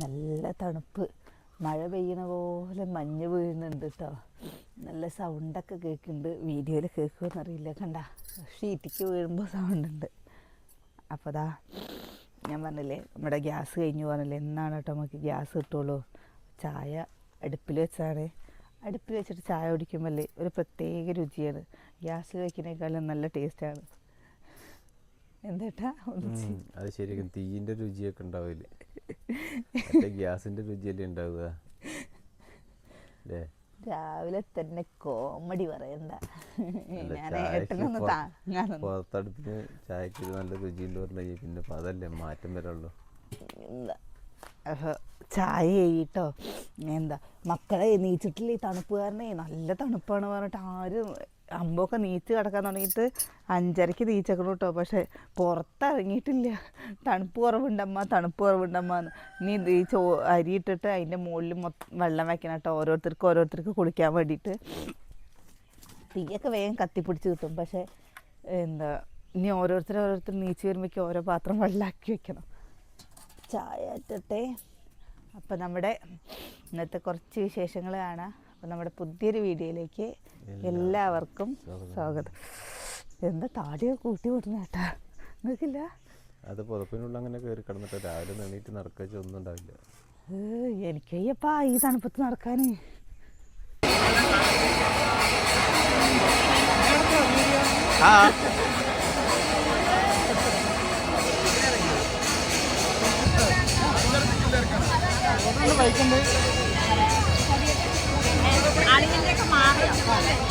നല്ല തണുപ്പ്. മഴ പെയ്യണ പോലെ മഞ്ഞ് വീഴുന്നുണ്ട് കേട്ടോ നല്ല സൗണ്ടൊക്കെ കേൾക്കുന്നുണ്ട് വീഡിയോയിൽ കേൾക്കുമെന്നറിയില്ല കണ്ട. ഷീറ്റിക്ക് വീഴുമ്പോൾ സൗണ്ടുണ്ട് അപ്പോൾ ദാ ഞാൻ പറഞ്ഞില്ലേ നമ്മുടെ ഗ്യാസ് കഴിഞ്ഞു പറഞ്ഞില്ലേ എന്നാണ് കേട്ടോ നമുക്ക് ഗ്യാസ് കിട്ടുള്ളൂ. ചായ അടുപ്പിൽ വെച്ചാണ്. അടുപ്പിൽ വെച്ചിട്ട് ചായ കുടിക്കുമ്പോൾ ഒരു പ്രത്യേക രുചിയാണ്. ഗ്യാസിൽ വയ്ക്കുന്നേക്കാളും നല്ല ടേസ്റ്റാണ് എന്താ ഉം, അത് ശരിക്കും തീയിന്റെ രുചിയൊക്കെ ഉണ്ടാവില്ലേ ഗ്യാസിന്റെ രുചിയല്ലേ ഉണ്ടാവുക രാവിലെ തന്നെ കോമഡി പറയണ്ട. പുറത്തടുപ്പിന് ചായക്ക് നല്ല രുചിയുണ്ട് പറഞ്ഞാൽ പിന്നെ അതല്ലേ മാറ്റം അപ്പൊ ചായ ചെയ്യിട്ടോ എന്താ? മക്കളെ നീച്ചിട്ടില്ല ഈ തണുപ്പ് കാരണേ നല്ല തണുപ്പാണ് പറഞ്ഞിട്ട് ആരും അമ്പൊക്കെ നീച്ച് കിടക്കാൻ തുടങ്ങിയിട്ട് അഞ്ചരയ്ക്ക് നീച്ചക്കണം കേട്ടോ പക്ഷേ പുറത്തിറങ്ങിയിട്ടില്ല. തണുപ്പ് കുറവുണ്ടമ്മ തണുപ്പ് കുറവുണ്ടമ്മ നീ ഈ ചോ അരി ഇട്ടിട്ട് അതിന്റെ മുകളിൽ മൊത്തം വെള്ളം വയ്ക്കണം കേട്ടോ. ഓരോരുത്തർക്ക് ഓരോരുത്തർക്ക് കുളിക്കാൻ വേണ്ടിയിട്ട്. തീയൊക്കെ വേഗം കത്തിപ്പിടിച്ച് കിട്ടും. പക്ഷേ എന്താ ഇനി ഓരോരുത്തർ ഓരോരുത്തർ നീച്ച് വരുമ്പോഴേക്കും ഓരോ പാത്രം വെള്ളമാക്കി വെക്കണം. ചായ ഇട്ടിട്ടെ അപ്പം നമ്മുടെ ഇന്നത്തെ കുറച്ച് വിശേഷങ്ങൾ കാണാം അപ്പം നമ്മുടെ പുതിയൊരു വീഡിയോയിലേക്ക് എല്ലാവർക്കും സ്വാഗതം. എന്താ താടിയൊക്കെ കൂട്ടി വിടുന്ന കേട്ടാ? നിങ്ങൾക്കില്ല? അത് പുതപ്പിനുള്ള അങ്ങനെ കയറി കിടന്നിട്ട് രാവിലെ എണീറ്റ് നടക്കുക ഒന്നും ഉണ്ടാവില്ല. എനിക്കയ്യപ്പാ ഈ തണുപ്പത്ത് നടക്കാൻ Yeah.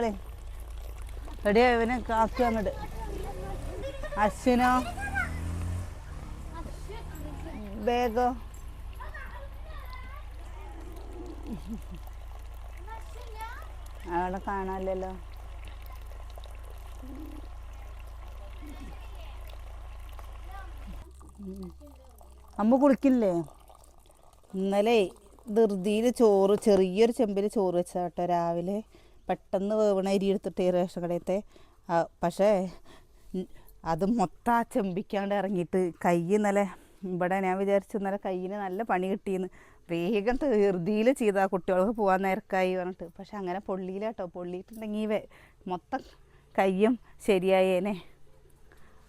പൊക്കോളെ റെഡി ഇവനെ കാക്കി അങ്ങോട്ട് അശ്വിനോ? വേഗോ അവിടെ കാണാനില്ലല്ലോ. അമ്മ കുളിക്കില്ലേ? ഇന്നലെ ധൃതിയിൽ ചോറ് ചെറിയൊരു ചെമ്പിൽ ചോറ് വെച്ചാട്ടോ രാവിലെ. പെട്ടെന്ന് വേവണ അരി എടുത്തിട്ട് ഈ റേഷൻ കടയത്തെ പക്ഷേ അത് മൊത്തം ആ ചെമ്പിക്കാണ്ട് ഇറങ്ങിയിട്ട് കൈ ഇന്നലെ ഇവിടെ ഞാൻ വിചാരിച്ചു ഇന്നലെ കയ്യിന് നല്ല പണി കിട്ടിയെന്ന് വേഗം തീർതിയിൽ ചെയ്താൽ കുട്ടികൾക്ക് പോകാൻ നേരക്കായി പറഞ്ഞിട്ട്. പക്ഷെ അങ്ങനെ പൊള്ളിയിലാട്ടോ. പൊള്ളിയിട്ടുണ്ടെങ്കിൽ വേ മൊത്തം കയ്യും ശരിയായേനെ.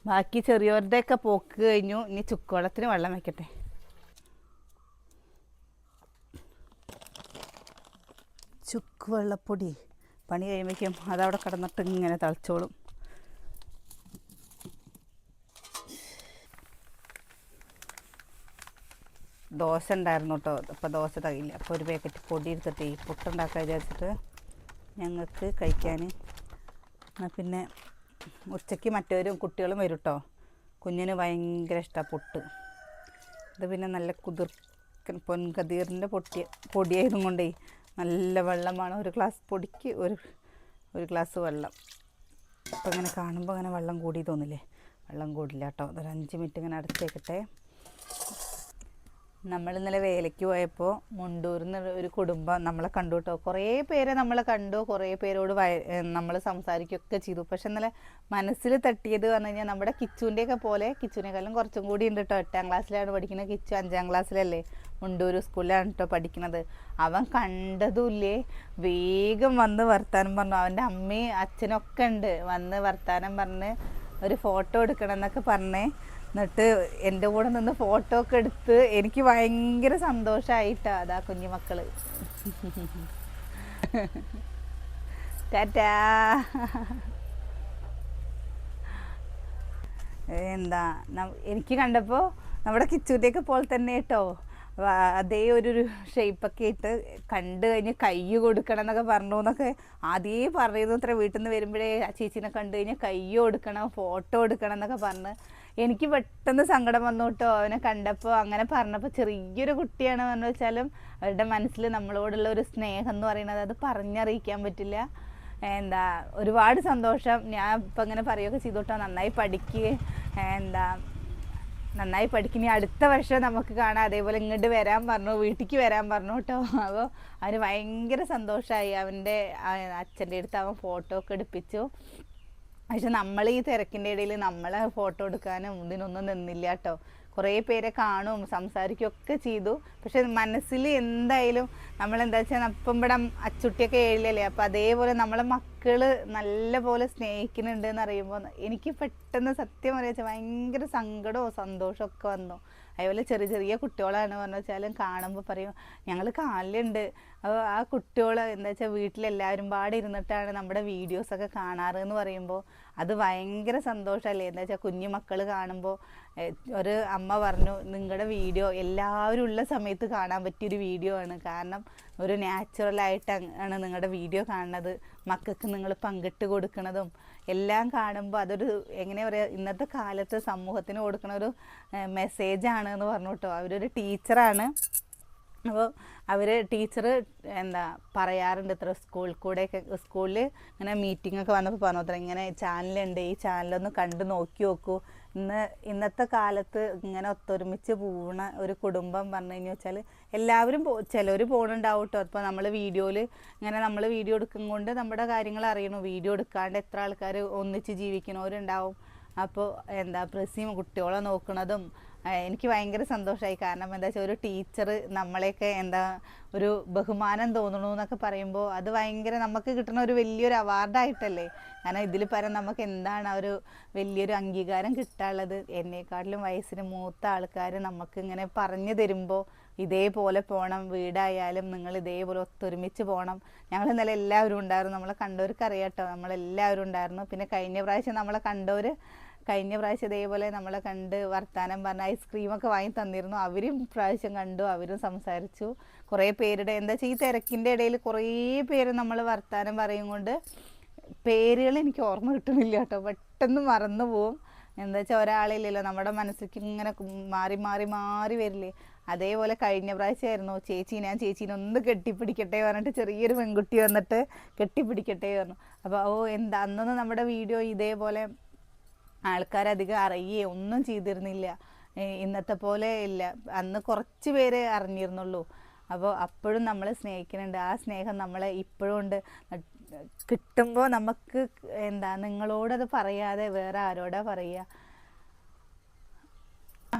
ബാക്കി ചെറിയവരുടെയൊക്കെ പോക്ക് കഴിഞ്ഞു. ഇനി ചുക്കുവെള്ളത്തിന് വെള്ളം വെക്കട്ടെ. ചുക്ക് വെള്ളപ്പൊടി. പണി കഴിയുമ്പോഴേക്കും അതവിടെ കിടന്നിട്ട് ഇങ്ങനെ തളിച്ചോളും. ദോശ ഉണ്ടായിരുന്നു കേട്ടോ. അപ്പോൾ ദോശ തകയില്ല അപ്പോൾ ഒരു പാക്കറ്റ് പൊടി എടുത്തിട്ട് ഈ പുട്ടുണ്ടാക്കാൻ വിചാരിച്ചിട്ട് ഞങ്ങൾക്ക് കഴിക്കാൻ. എന്നാൽ പിന്നെ ഉച്ചയ്ക്ക് മറ്റവരും കുട്ടികളും വരും കേട്ടോ. കുഞ്ഞിന് ഭയങ്കര ഇഷ്ടമാണ് പുട്ട്. ഇത് പിന്നെ നല്ല കുതിർക്കൻ പൊൻകതീറിന്റെ പൊട്ടി പൊടിയായതും കൊണ്ടേ നല്ല വെള്ളമാണ്. ഒരു ഗ്ലാസ് പൊടിക്ക് ഒരു ഒരു ഗ്ലാസ് വെള്ളം. അപ്പം ഇങ്ങനെ കാണുമ്പോൾ അങ്ങനെ വെള്ളം കൂടി തോന്നില്ലേ? വെള്ളം കൂടില്ല കേട്ടോ. അതൊരു അഞ്ച് മിനിറ്റ് ഇങ്ങനെ അടച്ചേക്കട്ടെ നമ്മൾ ഇന്നലെ വേലയ്ക്ക് പോയപ്പോൾ മുണ്ടൂരിൽ നിന്ന് ഒരു കുടുംബം നമ്മളെ കണ്ടു കേട്ടോ. കുറേ പേരെ നമ്മളെ കണ്ടു. കുറേ പേരോട് വയ നമ്മൾ സംസാരിക്കുകയൊക്കെ ചെയ്തു. പക്ഷെ ഇന്നലെ മനസ്സിൽ തട്ടിയത് പറഞ്ഞു കഴിഞ്ഞാൽ നമ്മുടെ കിച്ചുവിന്റെയൊക്കെ പോലെ കിച്ചുവിനേക്കാളും കുറച്ചും കൂടി ഉണ്ട് കേട്ടോ. എട്ടാം ക്ലാസ്സിലാണ് പഠിക്കുന്നത് കിച്ചു. അഞ്ചാം ക്ലാസ്സിലല്ലേ? മുണ്ടൂർ സ്കൂളിലാണ് കേട്ടോ പഠിക്കുന്നത് അവൻ കണ്ടതുമില്ലേ വേഗം വന്ന് വർത്താനം പറഞ്ഞു. അവന്റെ അമ്മയും അച്ഛനൊക്കെ ഉണ്ട്. വന്ന് വർത്താനം പറഞ്ഞ് ഒരു ഫോട്ടോ എടുക്കണം എന്നൊക്കെ പറഞ്ഞേ എന്നിട്ട് എന്റെ കൂടെ നിന്ന് ഫോട്ടോ ഒക്കെ എടുത്ത് എനിക്ക് ഭയങ്കര സന്തോഷമായിട്ടാ അതാ കുഞ്ഞുമക്കൾ ടാറ്റാ. എന്താ എനിക്ക് കണ്ടപ്പോൾ നമ്മുടെ കിച്ചൂന്റെയൊക്കെ പോലെ തന്നെ കേട്ടോ. അതേ ഒരു ഷേപ്പൊക്കെ ഇട്ട് കണ്ടു കഴിഞ്ഞ് കൈ കൊടുക്കണം എന്നൊക്കെ പറഞ്ഞു എന്നൊക്കെ ആദ്യമേ പറയുന്നു അത്ര വീട്ടിൽ നിന്ന് വരുമ്പോഴേ ആ ചേച്ചീനെ കണ്ടു കഴിഞ്ഞാൽ കൈ കൊടുക്കണം ഫോട്ടോ എടുക്കണം എന്നൊക്കെ പറഞ്ഞ്. എനിക്ക് പെട്ടെന്ന് സങ്കടം വന്നു കേട്ടോ. അവനെ കണ്ടപ്പോൾ അങ്ങനെ പറഞ്ഞപ്പോൾ ചെറിയൊരു കുട്ടിയാണ് എന്ന് വെച്ചാലും അവരുടെ മനസ്സിൽ നമ്മളോടുള്ള ഒരു സ്നേഹം എന്ന് പറയുന്നത് അത് പറഞ്ഞറിയിക്കാൻ പറ്റില്ല. എന്താ ഒരുപാട് സന്തോഷം. ഞാൻ ഇപ്പം ഇങ്ങനെ പറയുകയൊക്കെ ചെയ്തു കേട്ടോ. നന്നായി പഠിക്കുക എന്താ നന്നായി പഠിക്കുന്ന അടുത്ത വർഷം നമുക്ക് കാണാം. അതേപോലെ ഇങ്ങോട്ട് വരാൻ പറഞ്ഞു വീട്ടിലേക്ക് വരാൻ പറഞ്ഞു കേട്ടോ. അപ്പോൾ അവന് ഭയങ്കര സന്തോഷമായി അവന്റെ അച്ഛന്റെ അടുത്ത് അവൻ ഫോട്ടോ ഒക്കെ എടുപ്പിച്ചു. പക്ഷെ നമ്മൾ ഈ തിരക്കിന്റെ ഇടയിൽ നമ്മളെ ഫോട്ടോ എടുക്കാനും ഇതിനൊന്നും നിന്നില്ല കേട്ടോ. കുറേ പേരെ കാണും സംസാരിക്കുകയൊക്കെ ചെയ്തു. പക്ഷെ മനസ്സിൽ എന്തായാലും നമ്മളെന്താ വെച്ചാൽ അപ്പം ഇവിടെ അച്ചുട്ടിയൊക്കെ ഏഴിലല്ലേ അപ്പം അതേപോലെ നമ്മളെ മക്കൾ നല്ല പോലെ സ്നേഹിക്കുന്നുണ്ട് എന്ന് അറിയുമ്പോൾ എനിക്ക് പെട്ടെന്ന് സത്യം പറയാ ഭയങ്കര സങ്കടവും സന്തോഷവും ഒക്കെ വന്നു. അതുപോലെ ചെറിയ ചെറിയ കുട്ടികളാണ് പറഞ്ഞു വെച്ചാലും കാണുമ്പോൾ പറയും ഞങ്ങൾ കാലിലുണ്ട്. അപ്പോൾ ആ കുട്ടികൾ എന്താ വെച്ചാൽ വീട്ടിലെല്ലാവരും പാടെ ഇരുന്നിട്ടാണ് നമ്മുടെ വീഡിയോസൊക്കെ കാണാറ് എന്ന് പറയുമ്പോൾ അത് ഭയങ്കര സന്തോഷമല്ലേ എന്താ വെച്ചാൽ കുഞ്ഞു മക്കൾ കാണുമ്പോൾ ഒരു അമ്മ പറഞ്ഞു നിങ്ങളുടെ വീഡിയോ എല്ലാവരും ഉള്ള സമയത്ത് കാണാൻ പറ്റിയൊരു വീഡിയോ ആണ്. കാരണം ഒരു നാച്ചുറലായിട്ട് ആണ് നിങ്ങളുടെ വീഡിയോ കാണുന്നത്. മക്കൾക്ക് നിങ്ങൾ പങ്കിട്ട് കൊടുക്കുന്നതും എല്ലാം കാണുമ്പോൾ അതൊരു എങ്ങനെയാ പറയുക ഇന്നത്തെ കാലത്ത് സമൂഹത്തിന് കൊടുക്കുന്ന ഒരു മെസ്സേജ് ആണ് എന്ന് പറഞ്ഞു കേട്ടോ. അവരൊരു ടീച്ചറാണ് അപ്പോൾ അവർ ടീച്ചർ എന്താ പറയാറുണ്ട് ഇത്ര സ്കൂളിൽ കൂടെയൊക്കെ സ്കൂളിൽ ഇങ്ങനെ മീറ്റിംഗ് ഒക്കെ വന്നപ്പോൾ പറഞ്ഞു ഇത്ര ഇങ്ങനെ ചാനലുണ്ട് ഈ ചാനലൊന്ന് കണ്ട് നോക്കി നോക്കൂ. ഇന്ന് ഇന്നത്തെ കാലത്ത് ഇങ്ങനെ ഒത്തൊരുമിച്ച് പോകുന്ന ഒരു കുടുംബം പറഞ്ഞു കഴിഞ്ഞു വെച്ചാൽ എല്ലാവരും പോ ചിലർ പോകണുണ്ടാവും കേട്ടോ അപ്പോൾ നമ്മൾ വീഡിയോയിൽ ഇങ്ങനെ നമ്മൾ വീഡിയോ എടുക്കും കൊണ്ട് നമ്മുടെ കാര്യങ്ങൾ അറിയണു. വീഡിയോ എടുക്കാണ്ട് എത്ര ആൾക്കാർ ഒന്നിച്ച് ജീവിക്കണവരുണ്ടാവും. അപ്പോൾ എന്താ പ്രസീം കുട്ടികളെ നോക്കണതും എനിക്ക് ഭയങ്കര സന്തോഷമായി കാരണം എന്താ വെച്ചാൽ ഒരു ടീച്ചർ നമ്മളെയൊക്കെ എന്താ ഒരു ബഹുമാനം തോന്നണു എന്നൊക്കെ പറയുമ്പോൾ അത് ഭയങ്കര നമുക്ക് കിട്ടുന്ന ഒരു വലിയൊരു അവാർഡായിട്ടല്ലേ കാരണം ഇതിൽ പരം നമുക്ക് എന്താണ് ആ ഒരു വലിയൊരു അംഗീകാരം കിട്ടാനുള്ളത്? എന്നെക്കാട്ടിലും വയസ്സിന് മൂത്ത ആൾക്കാർ നമുക്ക് ഇങ്ങനെ പറഞ്ഞു തരുമ്പോൾ ഇതേപോലെ പോകണം വീടായാലും നിങ്ങൾ ഇതേപോലെ ഒത്തൊരുമിച്ച് പോകണം ഞങ്ങൾ ഇന്നലെ എല്ലാവരും ഉണ്ടായിരുന്നു. നമ്മളെ കണ്ടവർക്ക് അറിയാട്ടോ നമ്മളെല്ലാവരും ഉണ്ടായിരുന്നു. പിന്നെ കഴിഞ്ഞ പ്രാവശ്യം നമ്മളെ കണ്ടവർ കഴിഞ്ഞ പ്രാവശ്യം ഇതേപോലെ നമ്മളെ കണ്ട് വർത്താനം പറഞ്ഞ ഐസ്ക്രീമൊക്കെ വാങ്ങി തന്നിരുന്നു. അവരും പ്രാവശ്യം കണ്ടു അവരും സംസാരിച്ചു. കുറേ പേരുടെ എന്താ വെച്ചാൽ ഈ തിരക്കിന്റെ ഇടയിൽ കുറേ പേര് നമ്മൾ വർത്താനം പറയും കൊണ്ട് പേരുകൾ എനിക്ക് ഓർമ്മ കിട്ടുന്നില്ല കേട്ടോ. പെട്ടെന്ന് മറന്നു പോവും. എന്താ വെച്ചാൽ ഒരാളില്ലല്ലോ നമ്മുടെ മനസ്സിലേക്ക് ഇങ്ങനെ മാറി മാറി മാറി വരില്ലേ. അതേപോലെ കഴിഞ്ഞ പ്രാവശ്യമായിരുന്നു ചേച്ചി ഞാൻ ചേച്ചീനെ ഒന്ന് കെട്ടിപ്പിടിക്കട്ടെ പറഞ്ഞിട്ട് ചെറിയൊരു പെൺകുട്ടി വന്നിട്ട് കെട്ടിപ്പിടിക്കട്ടെ പറഞ്ഞു. അപ്പോൾ ഓ എന്താ അന്നൊന്നും നമ്മുടെ വീഡിയോ ഇതേപോലെ ആൾക്കാരധികം അറിയേ ഒന്നും ചെയ്തിരുന്നില്ല. ഇന്നത്തെ പോലെ ഇല്ല. അന്ന് കുറച്ച് പേര് അറിഞ്ഞിരുന്നുള്ളൂ. അപ്പോൾ അപ്പോഴും നമ്മൾ സ്നേഹിക്കുന്നുണ്ട്. ആ സ്നേഹം നമ്മളെ ഇപ്പോഴും ഉണ്ട്. കിട്ടുമ്പോൾ നമുക്ക് എന്താ നിങ്ങളോടത് പറയാതെ വേറെ ആരോടാ പറയുക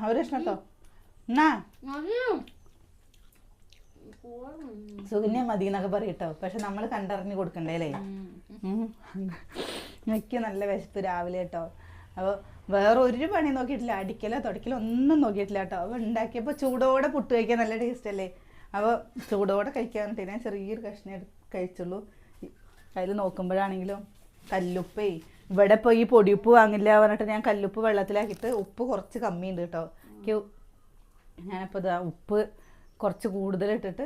ഒരു പ്രശ്നം കേട്ടോ എന്നാ? സുകന്യ മതി എന്നൊക്കെ പറയട്ടോ. പക്ഷെ നമ്മൾ കണ്ടറിഞ്ഞ് കൊടുക്കണ്ടേ അല്ലേ? മിക്ക എനിക്ക് നല്ല വിശപ്പ് രാവിലെ കേട്ടോ. അപ്പോൾ വേറെ ഒരു പണി നോക്കിയിട്ടില്ല. അടിക്കലോ തുടക്കലോ ഒന്നും നോക്കിയിട്ടില്ല കേട്ടോ. അപ്പോൾ ഉണ്ടാക്കിയപ്പോൾ ചൂടോടെ പുട്ട് കഴിക്കാൻ നല്ല ടേസ്റ്റ് അല്ലേ? അപ്പോൾ ചൂടോടെ കഴിക്കാൻ ഞാൻ ചെറിയൊരു കഷ്ണം കഴിച്ചുള്ളൂ. അതിൽ നോക്കുമ്പോഴാണെങ്കിലും കല്ലുപ്പേ. ഇവിടെ ഇപ്പോൾ ഈ പൊടിയുപ്പ് വാങ്ങില്ല പറഞ്ഞിട്ട് ഞാൻ കല്ലുപ്പ് വെള്ളത്തിലാക്കിയിട്ട് ഉപ്പ് കുറച്ച് കമ്മിയുണ്ട് കേട്ടോ. എനിക്ക് ഞാനിപ്പോൾ ഇതാ ഉപ്പ് കുറച്ച് കൂടുതലിട്ടിട്ട്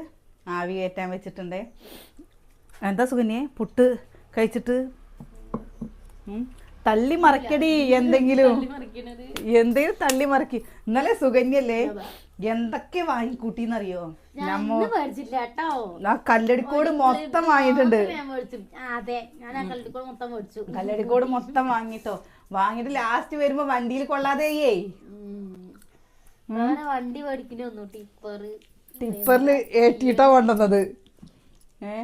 ആവി കയറ്റാൻ വെച്ചിട്ടുണ്ടേ. എന്താ സുകന്യെ പുട്ട് കഴിച്ചിട്ട്. തള്ളി മറക്കടി എന്തെങ്കിലും. എന്തെങ്കിലും തള്ളി മറക്കി ഇന്നലെ സുകന്യല്ലേ എന്തൊക്കെ വാങ്ങിക്കൂട്ടിന്നറിയോ? നമ്മ ആ കല്ലടിക്കോട് മൊത്തം വാങ്ങിയിട്ടുണ്ട്. കല്ലടിക്കോട് മൊത്തം വാങ്ങിട്ടോ. വാങ്ങിട്ട് ലാസ്റ്റ് വരുമ്പോ വണ്ടിയിൽ കൊള്ളാതെയേ. വണ്ടി ടിപ്പറിൽ ഏറ്റിട്ടാ ടിപ്പർ ടിപ്പറിൽ ഏറ്റിയിട്ടാ കൊണ്ടുവന്നത്. ഏ?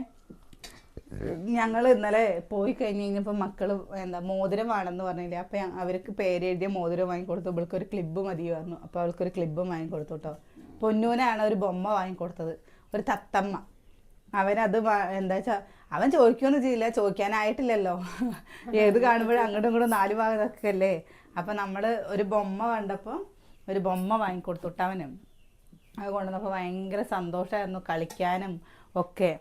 ഞങ്ങൾ ഇന്നലെ പോയി കഴിഞ്ഞ് കഴിഞ്ഞപ്പോൾ മക്കൾ എന്താ മോതിരം വേണമെന്ന് പറഞ്ഞില്ല അപ്പം അവർക്ക് പേരെഴുതിയ മോതിരം വാങ്ങിക്കൊടുത്തു. ഇവൾക്ക് ഒരു ക്ലിബ് മതിയായിരുന്നു അപ്പോൾ അവൾക്കൊരു ക്ലിബ് വാങ്ങിക്കൊടുത്തു കേട്ടോ പൊന്നൂനാണ് ഒരു ബൊമ്മ വാങ്ങിക്കൊടുത്തത്. ഒരു തത്തമ്മ. അവനത് എന്താ വെച്ചാ അവൻ ചോദിക്കുമെന്ന് ചെയ്യില്ല. ചോദിക്കാനായിട്ടില്ലല്ലോ. ഏത് കാണുമ്പോഴും അങ്ങോട്ടും ഇങ്ങോട്ടും നാല് ഭാഗത്തൊക്കെ അല്ലേ അപ്പം നമ്മൾ ഒരു ബൊമ്മ കണ്ടപ്പോൾ ഒരു ബൊമ്മ വാങ്ങിക്കൊടുത്തു കേട്ടോ അവനും. അത് കൊണ്ടുവന്നപ്പോൾ ഭയങ്കര സന്തോഷമായിരുന്നു കളിക്കാനും ഒക്കെ.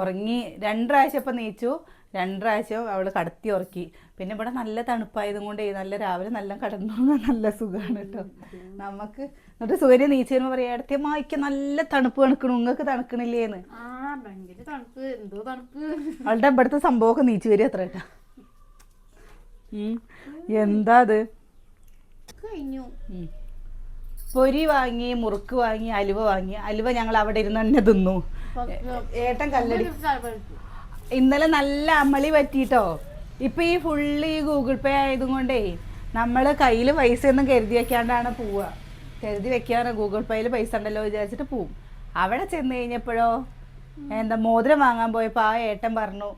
ഉറങ്ങി രണ്ട് പ്രാവശ്യം ഇപ്പം നീച്ചു. രണ്ട് പ്രാവശ്യം അവൾ കടത്തി ഉറക്കി. പിന്നെ ഇവിടെ നല്ല തണുപ്പായതും കൊണ്ട് നല്ല രാവിലെ നല്ല കടന്നു നല്ല സുഖമാണ് കേട്ടോ നമുക്ക് എന്നിട്ട് സൂര്യ നീച്ചു വരുമ്പോൾ പറയാം അടുത്ത മായ്ക്ക് നല്ല തണുപ്പ് കണക്കണു നിങ്ങൾക്ക് തണുക്കണില്ലേന്ന്. ആ ഭയങ്കര തണുപ്പ് എന്തോ തണുപ്പ്. അവളുടെ ഇവിടുത്തെ സംഭവമൊക്കെ നീച്ചു വരിക അത്ര കേട്ടാ. എന്താ അത്? കഴിഞ്ഞു. പൊരി വാങ്ങി മുറുക്ക് വാങ്ങി അലുവ വാങ്ങി. അലുവ ഞങ്ങൾ അവിടെ ഇരുന്ന് തന്നെ തിന്നു. ഏട്ടൻ കല്ലടി. ഇന്നലെ നല്ല അമളി പറ്റിട്ടോ? ഇപ്പൊ ഈ ഫുള്ള് ഈ ഗൂഗിൾ പേ ആയതും കൊണ്ടേ നമ്മൾ കയ്യിൽ പൈസ ഒന്നും കരുതി വെക്കാണ്ടാണ് പോവുക കരുതി വെക്കാണ് ഗൂഗിൾ പേയിൽ പൈസ ഉണ്ടല്ലോ വിചാരിച്ചിട്ട് പോവും. അവിടെ ചെന്ന് കഴിഞ്ഞപ്പോഴോ? എന്താ മോതിരം വാങ്ങാൻ പോയപ്പോൾ ആ ഏട്ടൻ പറഞ്ഞു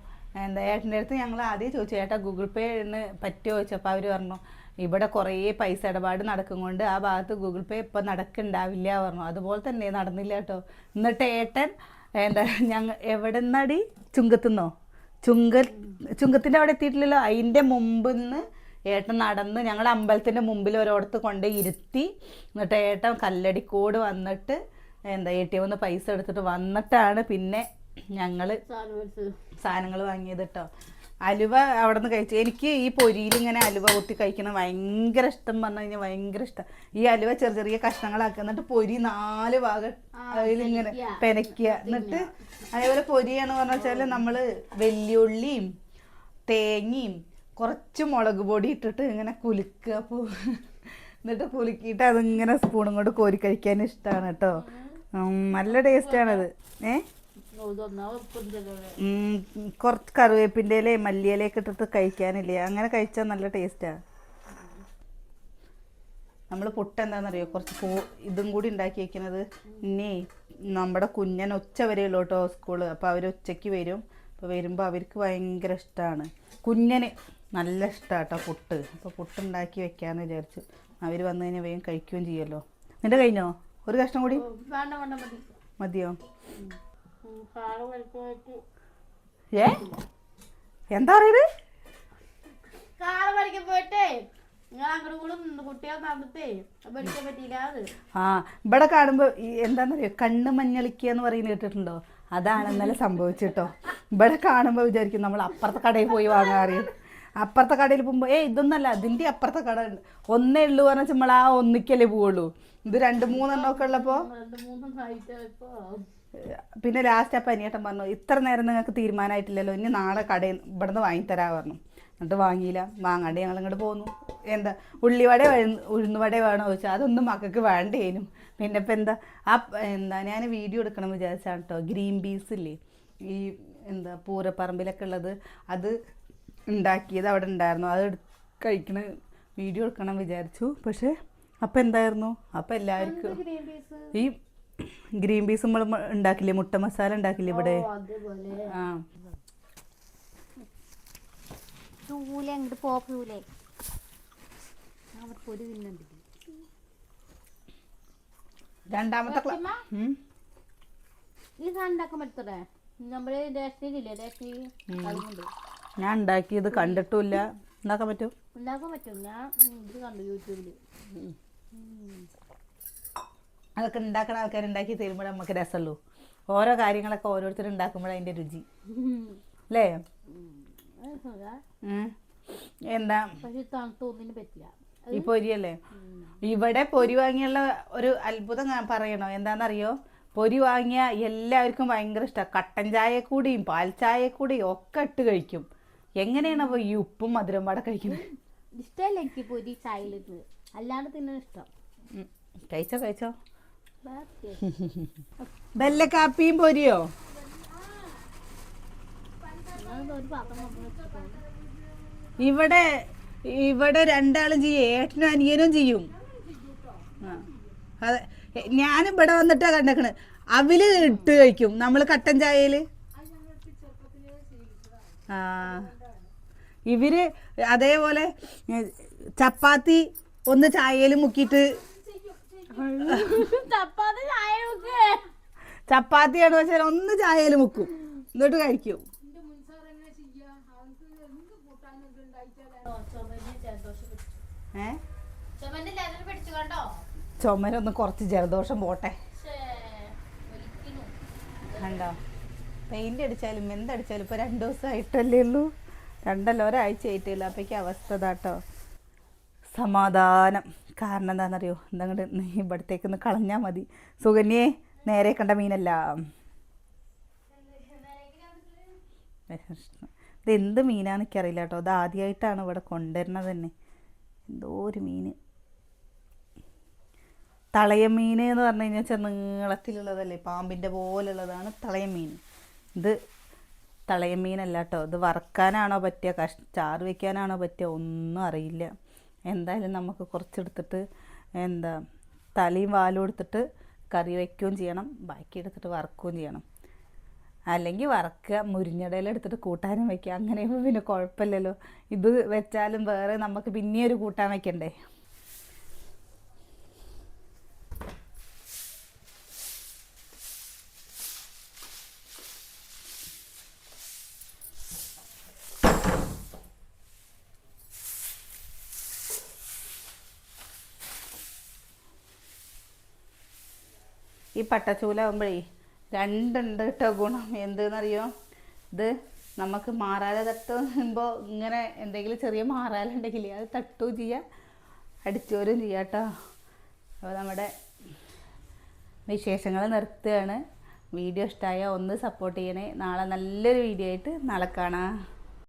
എന്താ ഏട്ടന്റെ അടുത്ത് ഞങ്ങൾ ആദ്യം ചോദിച്ചു ഏട്ടാ ഗൂഗിൾ പേന്ന് പറ്റുമോ ചോദിച്ചപ്പോൾ അവർ പറഞ്ഞു ഇവിടെ കുറേ പൈസ ഇടപാട് നടക്കും കൊണ്ട് ആ ഭാഗത്ത് ഗൂഗിൾ പേ ഇപ്പം നടക്കുന്നുണ്ടാവില്ല പറഞ്ഞു. അതുപോലെ തന്നെ നടന്നില്ല കേട്ടോ. എന്നിട്ട് ഏട്ടൻ എന്താ ഞങ്ങൾ എവിടെ നിന്നാടി ചുങ്കത്തുനിന്നോ ചുങ്ക ചുങ്കത്തിന്റെ അവിടെ എത്തിയിട്ടില്ലല്ലോ? അതിന്റെ മുമ്പിൽ നിന്ന് ഏട്ടൻ നടന്ന് ഞങ്ങൾ അമ്പലത്തിന്റെ മുമ്പിൽ ഒരിടത്ത് കൊണ്ട് ഇരുത്തി എന്നിട്ട് ഏട്ടൻ കല്ലടിക്കോട് വന്നിട്ട് എന്താ എ ടി എമ്മിൽ പൈസ എടുത്തിട്ട് വന്നിട്ടാണ് പിന്നെ ഞങ്ങൾ സാധനങ്ങൾ വാങ്ങിയത് കേട്ടോ അലുവ അവിടെ നിന്ന് കഴിച്ചു എനിക്ക് ഈ പൊരിയിൽ ഇങ്ങനെ അലുവ കുത്തി കഴിക്കണം ഭയങ്കര ഇഷ്ടം പറഞ്ഞു കഴിഞ്ഞാൽ ഭയങ്കര ഇഷ്ടം. ഈ അലുവ ചെറിയ ചെറിയ കഷ്ണങ്ങളാക്കുക. എന്നിട്ട് പൊരി നാല് ഭാഗം അതിലിങ്ങനെ പെനയ്ക്കുക എന്നിട്ട് അതേപോലെ പൊരിയാന്ന് പറഞ്ഞു വെച്ചാൽ നമ്മൾ വെല്ലുള്ളിയും തേങ്ങയും കുറച്ച് മുളക് പൊടി ഇട്ടിട്ട് ഇങ്ങനെ കുലുക്കുക. പോ എന്നിട്ട് കുലുക്കിയിട്ട് അതിങ്ങനെ സ്പൂണും കൊണ്ട് കോരി കഴിക്കാൻ ഇഷ്ടമാണ് കേട്ടോ. നല്ല ടേസ്റ്റാണത് ഏ? ഉം, കുറച്ച് കറിവേപ്പിന്റെ ഇലയും മല്ലിയിലയൊക്കെ ഇട്ടിട്ട് കഴിക്കാനില്ലേ? അങ്ങനെ കഴിച്ചാൽ നല്ല ടേസ്റ്റാണ് നമ്മൾ പുട്ട് എന്താണെന്നറിയോ? കുറച്ച് പൂ ഇതും കൂടി ഉണ്ടാക്കി വെക്കുന്നത് ഇനി നമ്മുടെ കുഞ്ഞൻ ഉച്ച വരെയുള്ളൂ കേട്ടോ സ്കൂൾ. അപ്പോൾ അവർ ഉച്ചയ്ക്ക് വരും. അപ്പോൾ വരുമ്പോൾ അവർക്ക് ഭയങ്കര ഇഷ്ടമാണ് കുഞ്ഞന് നല്ല ഇഷ്ടമാണ് കേട്ടോ പുട്ട്. അപ്പോൾ പുട്ട് ഉണ്ടാക്കി വെക്കാമെന്ന് വിചാരിച്ചു അവർ വന്നു കഴിഞ്ഞാൽ വേഗം കഴിക്കുകയും ചെയ്യുമല്ലോ നിന്റെ കഴിഞ്ഞോ? ഒരു കഷ്ണം കൂടി? മതിയോ? ഏ? എന്താ പറയുന്നത്? കാൾ പഠിക്കാൻ പോയിട്ടേ ആ ഇവിടെ കാണുമ്പോ എന്താന്നറിയോ എന്താണെന്നറിയോ കണ്ണ് മഞ്ഞളിക്കുക എന്ന് പറയുന്നത് കേട്ടിട്ടുണ്ടോ? അതാണ് ഇന്നലെ സംഭവിച്ചിട്ടോ. ഇവിടെ കാണുമ്പോൾ വിചാരിക്കും നമ്മൾ അപ്പുറത്തെ കടയിൽ പോയി വാങ്ങാറ് അപ്പുറത്തെ കടയിൽ പോകുമ്പോൾ ഏ ഇതൊന്നല്ല അതിന്റെ അപ്പുറത്തെ കട ഒന്നേ ഉള്ളൂ പറഞ്ഞാൽ നമ്മൾ ആ ഒന്നിക്കല്ലേ പോവുള്ളൂ. ഇത് രണ്ട് മൂന്നെണ്ണം ഒക്കെ ഉള്ളപ്പോൾ പിന്നെ ലാസ്റ്റ് അപ്പം അനിയേട്ടൻ പറഞ്ഞു ഇത്ര നേരം നിങ്ങൾക്ക് തീരുമാനമായിട്ടില്ലല്ലോ ഇനി നാളെ കടയിൽ ഇവിടെ നിന്ന് വാങ്ങിത്തരാ പറഞ്ഞു. എന്നിട്ട് വാങ്ങിയില്ല. വാങ്ങാണ്ട് ഞങ്ങൾ ഇങ്ങോട്ട് പോന്നു. എന്താ ഉള്ളിവട ഉഴുന്നുവട വേണോ ചോദിച്ചാൽ അതൊന്നും മക്കൾക്ക് വേണ്ടേനും. പിന്നെ ഇപ്പം എന്താ ആ എന്താ ഞാൻ വീഡിയോ എടുക്കണം വിചാരിച്ചാണ് കേട്ടോ ഗ്രീൻ പീസ് ഇല്ലേ ഈ എന്താ പൂരപ്പറമ്പിലൊക്കെ ഉള്ളത് അത് ഉണ്ടാക്കിയത് അവിടെ ഉണ്ടായിരുന്നു. അത് കഴിക്കണ വീഡിയോ എടുക്കണം വിചാരിച്ചു. പക്ഷേ അപ്പം എന്തായിരുന്നു? അപ്പം എല്ലാവർക്കും ഈ ഗ്രീൻ പീസ് നമ്മൾ ഉണ്ടാക്കില്ലേ? മുട്ട മസാല ഉണ്ടാക്കില്ലേ ഇവിടെ? ആ. ചൂല അങ്ങോട്ട് തിന്നുണ്ട് രണ്ടാമത്തെ ഈ പറ്റത്തേ നമ്മൾ രേഷനി ഞാൻ ഉണ്ടാക്കിയത് കണ്ടിട്ടില്ല ഉണ്ടാക്കാൻ പറ്റും ഉണ്ടാക്കാൻ പറ്റും. ഞാൻ ഇത് കണ്ടു യൂട്യൂബിൽ. അതൊക്കെ ഉണ്ടാക്കുന്ന ആൾക്കാർ ഉണ്ടാക്കി തരുമ്പോൾ നമുക്ക് രസമുള്ളൂ ഓരോ കാര്യങ്ങളൊക്കെ ഓരോരുത്തർ ഉണ്ടാക്കുമ്പോഴേ അതിന്റെ രുചി. അല്ലേ. എന്താ? പറ്റില്ല ഈ പൊരിയല്ലേ? ഇവിടെ പൊരി വാങ്ങിയുള്ള ഒരു അത്ഭുതം പറയണോ? എന്താണെന്നറിയോ പൊരി വാങ്ങിയ എല്ലാവർക്കും ഭയങ്കര ഇഷ്ടമാണ് കട്ടൻ ചായ കൂടിയും പാൽ ചായ കൂടിയും ഒക്കെ ഇട്ട് കഴിക്കും. എങ്ങനെയാണ് അപ്പോൾ ഈ ഉപ്പും മധുരം പാടെ കഴിക്കുന്നത്? ഇഷ്ടമല്ല എനിക്ക് പൊരി ചായയിലിട്ട്. അല്ലാണ്ട് തിന്നാൻ ഇഷ്ടം. കഴിച്ചോ കഴിച്ചോ. ബെല്ല കാപ്പിയും പൊരിയോ. ഇവിടെ ഇവിടെ രണ്ടാളും ചെയ്യും ഏട്ടനും അനിയനും ചെയ്യും. അതെ ഞാനും ഇവിടെ വന്നിട്ടാ കണ്ടേക്കണ് അവൽ ഇട്ട് കഴിക്കും നമ്മൾ കട്ടൻ ചായയിൽ ആ ഇവർ അതേപോലെ ചപ്പാത്തി ഒന്ന് ചായയിൽ മുക്കിയിട്ട്. ചപ്പാത്തിയാണ് വെച്ചാൽ ഒന്ന് ചായയിൽ മുക്കും. എന്നിട്ട് കഴിക്കും. ഏ? ചുമരൊന്ന് കുറച്ച് ജലദോഷം പോട്ടെ. കണ്ടോ? പെയിന്റ് അടിച്ചാലും എന്തടിച്ചാലും ഇപ്പൊ രണ്ടു ദിവസം ആയിട്ടല്ലേ ഉള്ളൂ. രണ്ടല്ല ഒരാഴ്ച ആയിട്ടില്ല അപ്പേക്ക് അവസ്ഥ ഇതാട്ടോ. സമാധാനം. കാരണം എന്താണെന്നറിയോ? എന്താ നീ ഇവിടത്തേക്ക് ഒന്ന് കളഞ്ഞാൽ മതി. സുകന്യെ നേരെ കണ്ട മീനല്ല. ഇത് എന്ത് മീനാന്ന് എനിക്കറിയില്ല കേട്ടോ. ഇത് ആദ്യമായിട്ടാണ് ഇവിടെ കൊണ്ടുവരുന്നത് തന്നെ എന്തോ ഒരു മീൻ തളയമീൻ എന്ന് പറഞ്ഞു കഴിഞ്ഞാൽ വെച്ചാൽ നീളത്തിലുള്ളതല്ലേ? പാമ്പിന്റെ പോലുള്ളതാണ് തളയമീൻ. ഇത് തളയമീനല്ല കേട്ടോ. ഇത് വറക്കാനാണോ പറ്റുക കഷ് ചാറ് വയ്ക്കാനാണോ പറ്റുക ഒന്നും അറിയില്ല. എന്തായാലും നമുക്ക് കുറച്ചെടുത്തിട്ട് എന്താ തലയും വാലും എടുത്തിട്ട് കറി വയ്ക്കുകയും ചെയ്യണം ബാക്കി എടുത്തിട്ട് വറക്കുകയും ചെയ്യണം. അല്ലെങ്കിൽ വറക്കുക മുരിഞ്ഞടയിൽ എടുത്തിട്ട് കൂട്ടാനും വയ്ക്കുക. അങ്ങനെയാകുമ്പോൾ പിന്നെ കുഴപ്പമില്ലല്ലോ. ഇത് വെച്ചാലും വേറെ നമുക്ക് പിന്നെ ഒരു കൂട്ടാൻ വെക്കണ്ടേ ഈ പട്ടച്ചൂലാകുമ്പോഴേ രണ്ടുണ്ട് കേട്ടോ ഗുണം. എന്തെന്നറിയോ? ഇത് നമുക്ക് മാറാല തട്ടുമ്പോൾ ഇങ്ങനെ എന്തെങ്കിലും ചെറിയ മാറാലുണ്ടെങ്കിൽ അത് തട്ടുകയും ചെയ്യാം. അടിച്ചോരും ചെയ്യാം കേട്ടോ അപ്പോൾ നമ്മുടെ വിശേഷങ്ങൾ നിർത്തുകയാണ്. വീഡിയോ ഇഷ്ടമായ ഒന്ന് സപ്പോർട്ട് ചെയ്യണേ. നാളെ നല്ലൊരു വീഡിയോ ആയിട്ട് നാളെ കാണാം.